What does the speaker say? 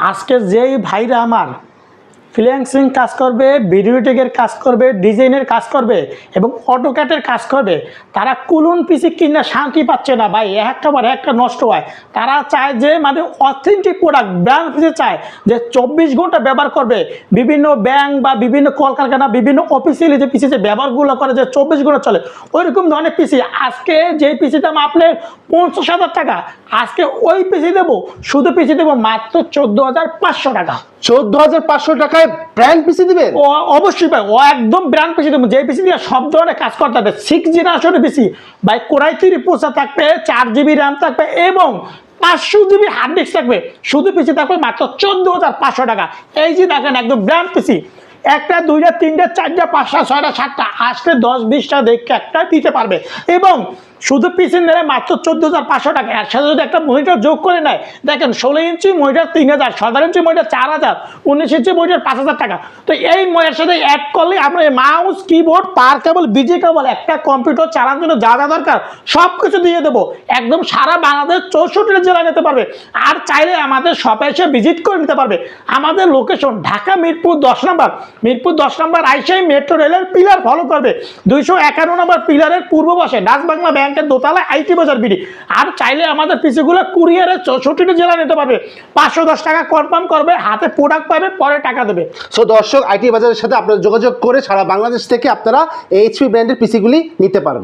আজকে যেই ভাইরা আমার ফ্রিল্যান্সিং কাজ করবে, ভিডিও টেকের কাজ করবে, ডিজাইনের কাজ করবে এবং অটোক্যাটের কাজ করবে। তারা কুলুন পিসি কিনে শান্তি পাচ্ছে না ভাই একটা বার একটা নষ্ট হয়। তারা চায় যে মানে অথেন্টিক প্রোডাক্ট ব্র্যান্ড পিসি চায় যে চব্বিশ ঘণ্টা ব্যবহার করবে। বিভিন্ন ব্যাংক বা বিভিন্ন কলকারখানা, বিভিন্ন অফিসিয়ালি যে পিসি যে ব্যবহারগুলো করে যে চব্বিশ ঘণ্টা চলে, ওইরকম ধরনের পিসি। আজকে যে পিসি দাম আপনার পঞ্চাশ হাজার টাকা, আজকে ওই পিসি দেবো, শুধু পিসি দেবো মাত্র চোদ্দ হাজার পাঁচশো টাকা। চোদ্দ হাজার পাঁচশো টাকায় ব্র্যান্ড পিসি দিবেন ও, অবশ্যই ভাই, ও একদম ব্র্যান্ড পিসি দেবো। যে পিসি দিয়ে সব ধরনের কাজ করতে হবে। সিক্স জেনারেশনের পিসি। ভাই, কোরাই থ্রি পোসা থাকবে, চার জিবি র্যাম থাকবে এবং পাঁচশো জিবি হার্ড ডিস্ক থাকবে। শুধু পিসি থাকবে মাত্র চোদ্দ হাজার পাঁচশো টাকা। এই যে দেখেন, একদম ব্র্যান্ড পিসি। একটা, দুইটা, তিনটা, চারটা, পাঁচটা, ছয়টা, সাতটা আসলে দশ, বিশটা দেখে একটা দিতে পারবে। এবং শুধু পিসি নিলে মাত্র চোদ্দ হাজার পাঁচশো টাকা। এর সাথে যদি একটা মনিটর যোগ করে নেয়, দেখেন ষোলো ইঞ্চি মনিটর তিন হাজার সতেরো ইঞ্চি মনিটর চার হাজার, উনিশ ইঞ্চি মনিটর পাঁচ হাজার টাকা। তো এই ময়ের সাথে অ্যাড করলে আপনার mouse keyboard power cable VGA cable একটা কম্পিউটার চালানোর জন্য যা যা দরকার সব কিছু দিয়ে দেবো। একদম সারা বাংলাদেশ চৌষট্টি জেলা নিতে পারবে। আর চাইলে আমাদের শপে এসে ভিজিট করে নিতে পারবে। আমাদের লোকেশন ঢাকা মিরপুর দশ নম্বর। মিরপুর দশ নম্বর আইসাই মেট্রো রেলের পিলার ফলো করবে। দুইশো একান্ন নম্বর পিলারের পূর্ব পাশে, ডাচ বাংলা ব্যাংকের দোতলায় আইটি বাজার বিডি। আর চাইলে আমাদের পিসিগুলো কুরিয়ারে চৌষট্টিটি জেলা নিতে পারবে। পাঁচশো দশ টাকা কনফার্ম করবে, হাতে প্রোডাক্ট পাবে, পরে টাকা দেবে। সো দর্শক আইটি বাজারের সাথে আপনারা যোগাযোগ করে সারা বাংলাদেশ থেকে আপনারা এইচপি ব্র্যান্ডের পিসিগুলি নিতে পারবেন।